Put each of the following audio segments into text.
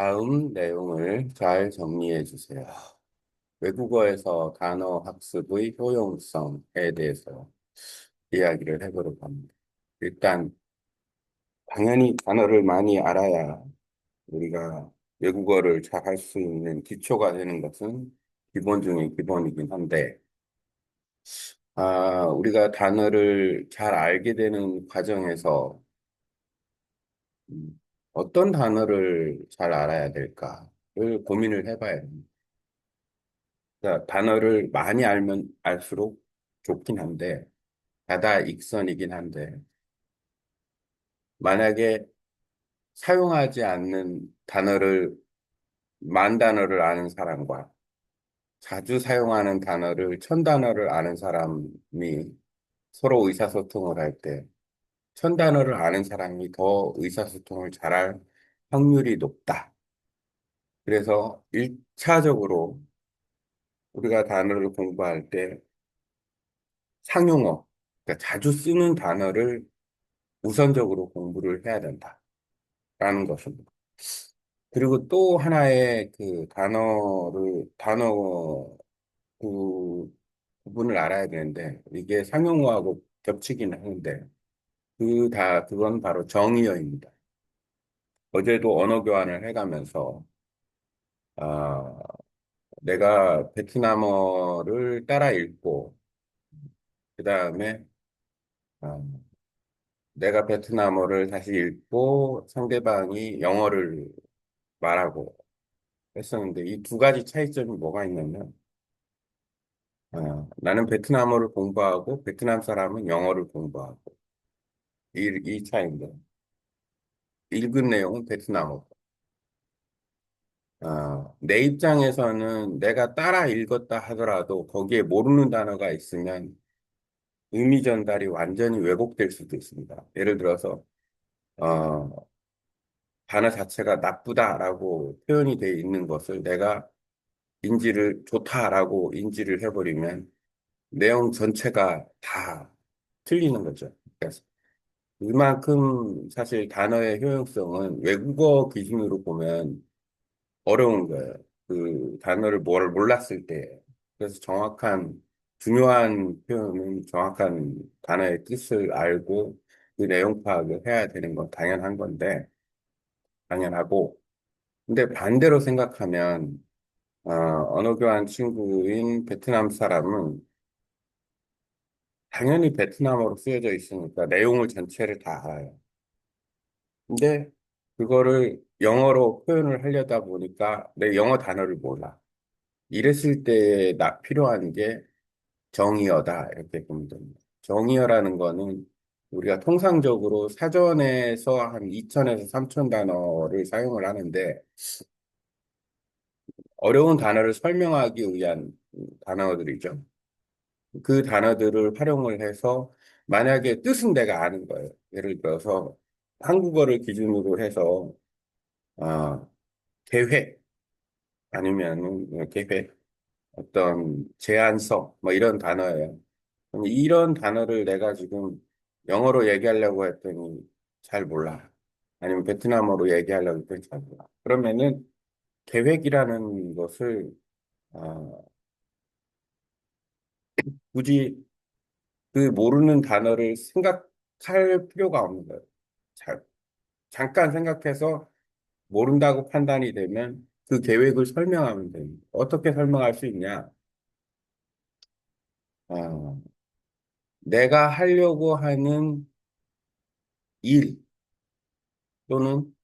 다음 내용을 잘 정리해 주세요. 외국어에서 단어 학습의 효용성에 대해서 이야기를 해보려고 합니다. 일단, 당연히 단어를 많이 알아야 우리가 외국어를 잘 할 수 있는 기초가 되는 것은 기본 중에 기본이긴 한데, 아, 우리가 단어를 잘 알게 되는 과정에서 음, 어떤 단어를 잘 알아야 될까를 고민을 해봐야 됩니다. 그러니까 단어를 많이 알면 알수록 좋긴 한데, 다다익선이긴 한데, 만약에 사용하지 않는 단어를, 만 단어를 아는 사람과 자주 사용하는 단어를, 천 단어를 아는 사람이 서로 의사소통을 할 때, 천 단어를 아는 사람이 더 의사소통을 잘할 확률이 높다. 그래서 1차적으로 우리가 단어를 공부할 때 상용어, 그러니까 자주 쓰는 단어를 우선적으로 공부를 해야 된다라는 것입니다. 그리고 또 하나의 그 단어를 단어 그 부분을 알아야 되는데 이게 상용어하고 겹치긴 하는데 그 다 그건 바로 정의어입니다. 어제도 언어 교환을 해가면서 아, 내가 베트남어를 따라 읽고 그 다음에 아, 내가 베트남어를 다시 읽고 상대방이 영어를 말하고 했었는데 이 두 가지 차이점이 뭐가 있냐면 아, 나는 베트남어를 공부하고 베트남 사람은 영어를 공부하고 이, 이 차이인데 읽은 내용은 베트남어 아, 내 입장에서는 내가 따라 읽었다 하더라도 거기에 모르는 단어가 있으면 의미 전달이 완전히 왜곡될 수도 있습니다. 예를 들어서 어, 단어 자체가 나쁘다라고 표현이 되어 있는 것을 내가 인지를 좋다라고 인지를 해버리면 내용 전체가 다 틀리는 거죠. 그래서 이만큼 사실 단어의 효용성은 외국어 기준으로 보면 어려운 거예요. 그 단어를 뭘 몰랐을 때. 그래서 정확한, 중요한 표현은 정확한 단어의 뜻을 알고 그 내용 파악을 해야 되는 건 당연한 건데, 당연하고. 근데 반대로 생각하면, 어, 언어 교환 친구인 베트남 사람은 당연히 베트남어로 쓰여져 있으니까 내용을 전체를 다 알아요. 근데 그거를 영어로 표현을 하려다 보니까 내 영어 단어를 몰라. 이랬을 때 나 필요한 게 정의어다 이렇게 보면 됩니다. 정의어라는 거는 우리가 통상적으로 사전에서 한 2천에서 3천 단어를 사용을 하는데 어려운 단어를 설명하기 위한 단어들이죠. 그 단어들을 활용을 해서 만약에 뜻은 내가 아는 거예요. 예를 들어서 한국어를 기준으로 해서 아, 계획 아니면 계획 어떤 제안서 뭐 이런 단어예요. 이런 단어를 내가 지금 영어로 얘기하려고 했더니 잘 몰라. 아니면 베트남어로 얘기하려고 했더니 잘 몰라. 그러면은 계획이라는 것을 어, 굳이 그 모르는 단어를 생각할 필요가 없는 거예요. 자, 잠깐 생각해서 모른다고 판단이 되면 그 계획을 설명하면 됩니다. 어떻게 설명할 수 있냐? 어, 내가 하려고 하는 일 또는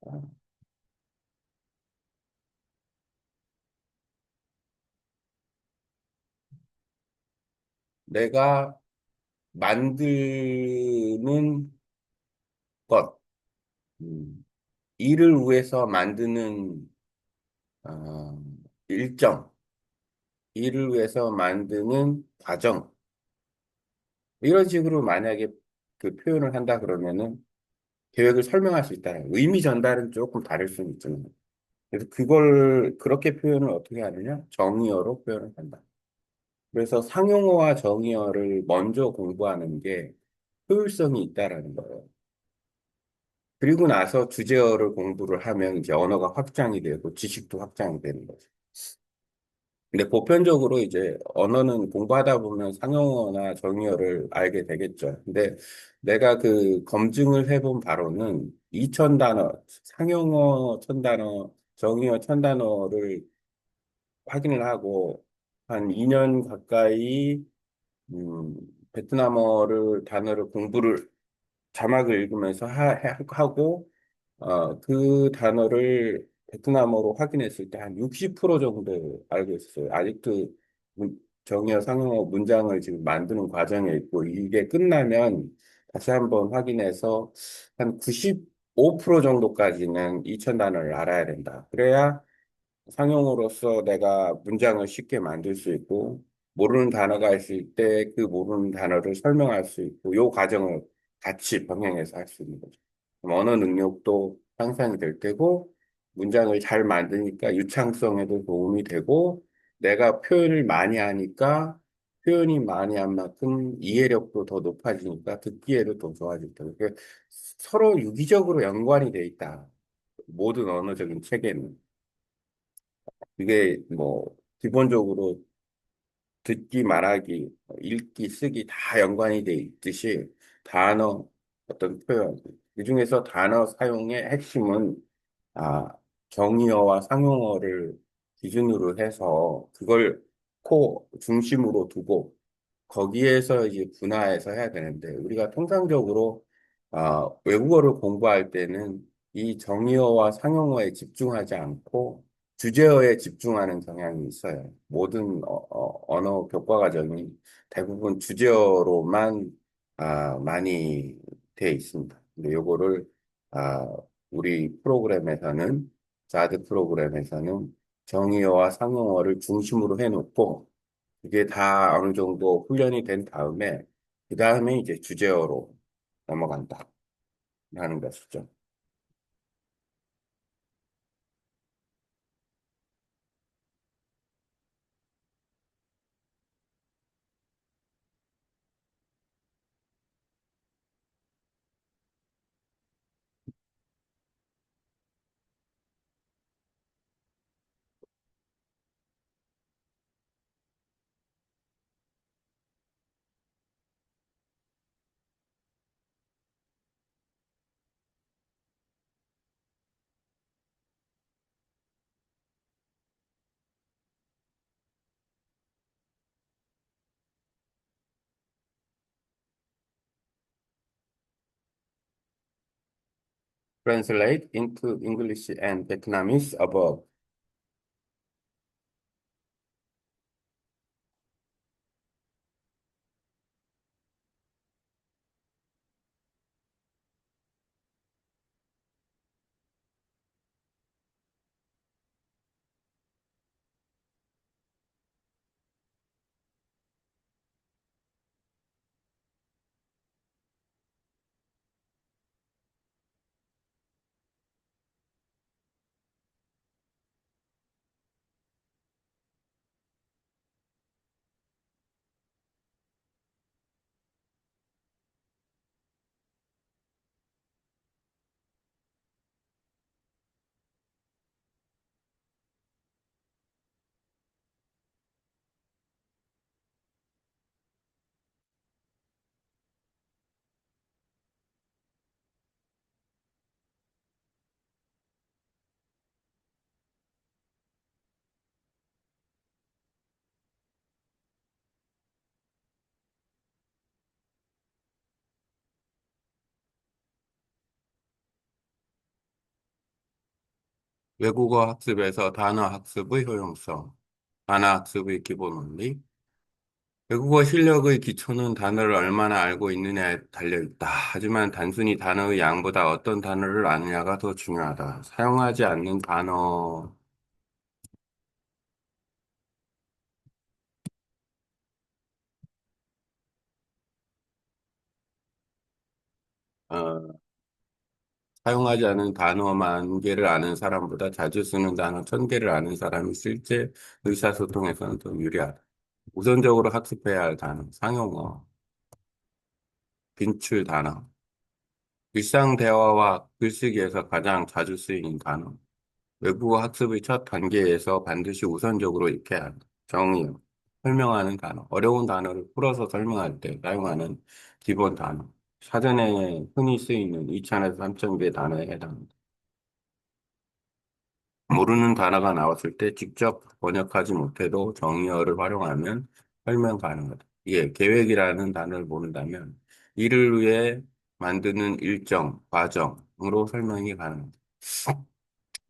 어, 내가 만드는 것, 음, 일을 위해서 만드는 어, 일정, 일을 위해서 만드는 과정, 이런 식으로 만약에 그 표현을 한다 그러면은 계획을 설명할 수 있다. 의미 전달은 조금 다를 수는 있지만. 그래서 그걸 그렇게 표현을 어떻게 하느냐? 정의어로 표현을 한다. 그래서 상용어와 정의어를 먼저 공부하는 게 효율성이 있다라는 거예요. 그리고 나서 주제어를 공부를 하면 이제 언어가 확장이 되고 지식도 확장이 되는 거죠. 근데 보편적으로 이제 언어는 공부하다 보면 상용어나 정의어를 알게 되겠죠. 근데 내가 그 검증을 해본 바로는 2000단어, 상용어 1000단어, 정의어 1000단어를 확인을 하고 한 2년 가까이 음, 베트남어를 단어를 공부를 자막을 읽으면서 하, 해- 하고 어, 그 단어를 베트남어로 확인했을 때 한 60% 정도 알고 있었어요. 아직도 문- 정의어 상용어 문장을 지금 만드는 과정에 있고 이게 끝나면 다시 한번 확인해서 한 95% 정도까지는 2000 단어를 알아야 된다. 그래야 상용어로서 내가 문장을 쉽게 만들 수 있고, 모르는 단어가 있을 때 그 모르는 단어를 설명할 수 있고, 요 과정을 같이 병행해서 할 수 있는 거죠. 언어 능력도 향상이 될 테고, 문장을 잘 만드니까 유창성에도 도움이 되고, 내가 표현을 많이 하니까 표현이 많이 한 만큼 이해력도 더 높아지니까 듣기에도 더 좋아질 테고, 그 서로 유기적으로 연관이 돼 있다. 모든 언어적인 체계는. 이게 뭐 기본적으로 듣기, 말하기, 읽기, 쓰기 다 연관이 돼 있듯이 단어, 어떤 표현, 그중에서 단어 사용의 핵심은 아, 경의어와 상용어를 기준으로 해서 그걸 코 중심으로 두고 거기에서 이제 분화해서 해야 되는데 우리가 통상적으로 아, 외국어를 공부할 때는 이 정의어와 상용어에 집중하지 않고 주제어에 집중하는 경향이 있어요. 모든 어, 어, 언어 교과 과정이 대부분 주제어로만 아, 많이 돼 있습니다. 근데 요거를 아, 우리 프로그램에서는 자드 프로그램에서는 정의어와 상용어를 중심으로 해놓고 이게 다 어느 정도 훈련이 된 다음에 그 다음에 이제 주제어로 넘어간다 하는 것이죠. Translate into English and Vietnamese above. 외국어 학습에서 단어 학습의 효용성, 단어 학습의 기본 원리, 외국어 실력의 기초는 단어를 얼마나 알고 있느냐에 달려 있다. 하지만 단순히 단어의 양보다 어떤 단어를 아느냐가 더 중요하다. 사용하지 않는 단어, 어, 사용하지 않은 단어 만 개를 아는 사람보다 자주 쓰는 단어 천 개를 아는 사람이 실제 의사소통에서는 더 유리하다. 우선적으로 학습해야 할 단어, 상용어, 빈출 단어. 일상 대화와 글쓰기에서 가장 자주 쓰이는 단어. 외국어 학습의 첫 단계에서 반드시 우선적으로 익혀야 한다. 정의어, 설명하는 단어. 어려운 단어를 풀어서 설명할 때 사용하는 기본 단어. 사전에 흔히 쓰이는 2천에서 3천 개 단어에 해당합니다. 모르는 단어가 나왔을 때 직접 번역하지 못해도 정의어를 활용하면 설명 가능하다. 예, 계획이라는 단어를 모른다면 이를 위해 만드는 일정, 과정으로 설명이 가능합니다.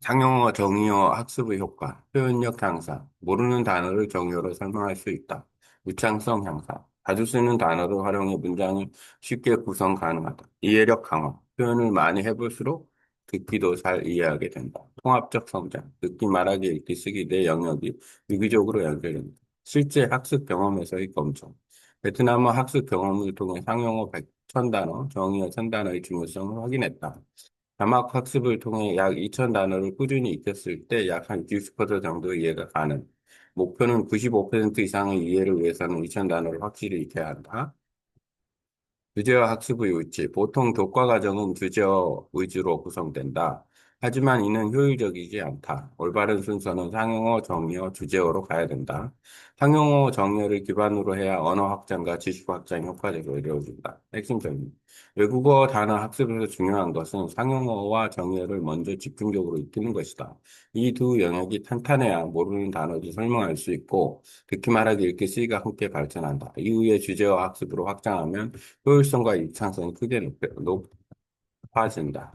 상용어, 정의어 학습의 효과, 표현력 향상, 모르는 단어를 정의어로 설명할 수 있다. 유창성 향상, 자주 쓰는 단어를 활용해 문장을 쉽게 구성 가능하다. 이해력 강화, 표현을 많이 해볼수록 듣기도 잘 이해하게 된다. 통합적 성장, 듣기, 말하기, 읽기, 쓰기 내 영역이 유기적으로 연결된다. 실제 학습 경험에서의 검증, 베트남어 학습 경험을 통해 상용어 100천 단어, 정의어 1000단어의 중요성을 확인했다. 자막 학습을 통해 약 2천 단어를 꾸준히 익혔을 때 약 한 60% 정도 이해가 가능. 목표는 95% 이상의 이해를 위해서는 2천 단어를 확실히 익혀야 한다. 주제와 학습의 위치. 보통 교과 과정은 주제어 위주로 구성된다. 하지만 이는 효율적이지 않다. 올바른 순서는 상용어, 정의어, 주제어로 가야 된다. 상용어, 정의어를 기반으로 해야 언어 확장과 지식 확장이 효과적으로 이루어진다. 핵심적인. 외국어 단어 학습에서 중요한 것은 상용어와 정의어를 먼저 집중적으로 익히는 것이다. 이 두 영역이 탄탄해야 모르는 단어도 설명할 수 있고, 듣기 말하기 읽기 쓰기가 함께 발전한다. 이후에 주제어 학습으로 확장하면 효율성과 유창성이 크게 높- 높아진다.